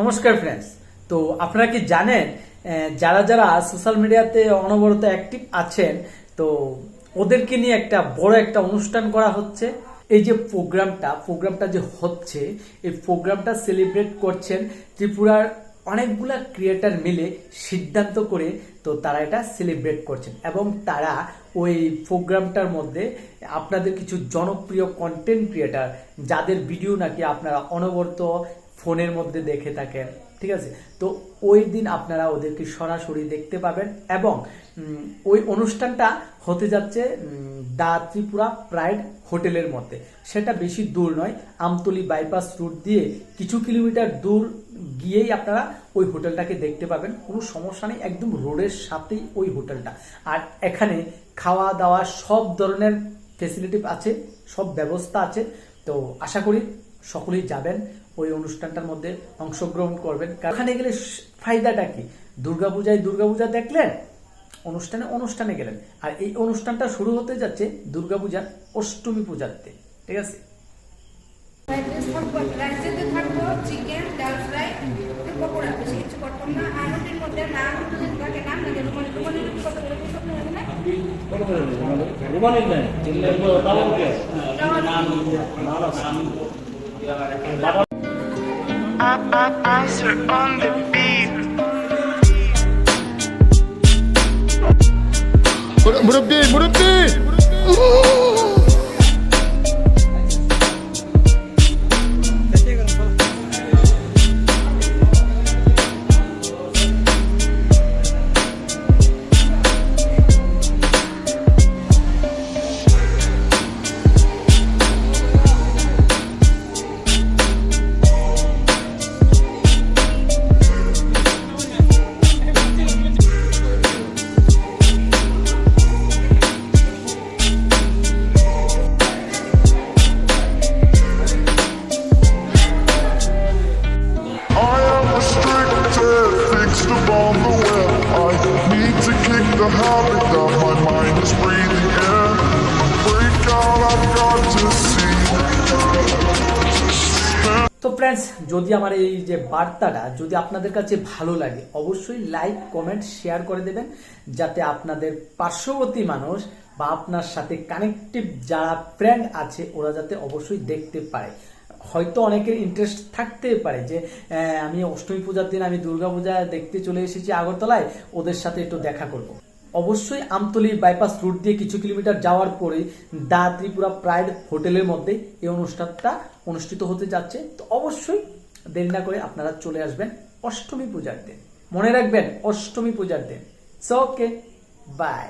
নমস্কার ফ্রেন্ডস তো আপনারা কি জানেন যারা যারা সোশ্যাল মিডিয়াতে অনবরত অ্যাক্টিভ আছেন, তো ওদেরকে নিয়ে একটা বড় একটা অনুষ্ঠান করা হচ্ছে। এই যে প্রোগ্রামটা প্রোগ্রামটা যে হচ্ছে, এই প্রোগ্রামটা সেলিব্রেট করছেন ত্রিপুরার অনেকগুলা ক্রিয়েটার মিলে সিদ্ধান্ত করে, তো তারা এটা সেলিব্রেট করছেন। এবং তারা ওই প্রোগ্রামটার মধ্যে আপনাদের কিছু জনপ্রিয় কন্টেন্ট ক্রিয়েটার যাদের ভিডিও নাকি আপনারা অনবরত ফোনের মধ্যে দেখে থাকেন, ঠিক আছে? তো ওই দিন আপনারা ওদেরকে সরাসরি দেখতে পাবেন এবং ওই অনুষ্ঠানটা হতে যাচ্ছে দা ত্রিপুরা প্রাইড হোটেলের মধ্যে। সেটা বেশি দূর নয়, আমতলি বাইপাস রুট দিয়ে কিছু কিলোমিটার দূর গিয়েই আপনারা ওই হোটেলটাকে দেখতে পাবেন। কোনো সমস্যা নেই, একদম রোডের সাথেই ওই হোটেলটা। আর এখানে খাওয়া দাওয়া সব ধরনের ফেসিলিটি আছে, সব ব্যবস্থা আছে। তো আশা করি সকলেই যাবেন। ওই অনুষ্ঠানটার মধ্যে অংশগ্রহণ করবেন। ওখানে গেলে ফায়দাটা কি? দুর্গাপূজায় দুর্গাপূজা দেখলেন অনুষ্ঠানে অনুষ্ঠানে গেলেন। আর এই অনুষ্ঠানটা শুরু হতে যাচ্ছে দুর্গাপূজার অষ্টমী পূজাতে ঠিক আছে? ফ্রাইড থাকব চিকেন ডাল ফ্রাই পকোড়া বেশি কিছু করতাম না। আর রুটির মধ্যে নান যদি নান লাগে রুমালি রুমালি রুটি কত করে সব নেবে না রুমালির নেই double gas What up, what up, Murat Bey, Murat Bey. The web. I need to kick the habit that my mind is breathing in. Break out, I've got to see. তো ফ্রেন্ডস যদি আমার এই যে বার্তাটা যদি আপনাদের কাছে ভালো লাগে অবশ্যই লাইক কমেন্ট শেয়ার করে দেবেন যাতে আপনাদের পার্শ্ববর্তী মানুষ বা আপনার সাথে কানেক্টিভ যারা ফ্রেন্ড আছে ওরা যাতে অবশ্যই দেখতে পারে হয়তো অনেকের ইন্টারেস্ট থাকতে পারে যে আমি অষ্টমী পূজার দিন আমি দুর্গা পূজা দেখতে চলে এসেছি আগরতলায়, ওদের সাথে একটু দেখা করব। অবশ্যই আমতলি বাইপাস রুট দিয়ে কিছু কিলোমিটার যাওয়ার পরে দা ত্রিপুরা প্রাইড হোটেলের মধ্যে এই অনুষ্ঠানটা অনুষ্ঠিত হতে যাচ্ছে। তো অবশ্যই দেরি না করে আপনারা চলে আসবেন অষ্টমী পূজার দিন। মনে রাখবেন, অষ্টমী পূজার দিন। Okay bye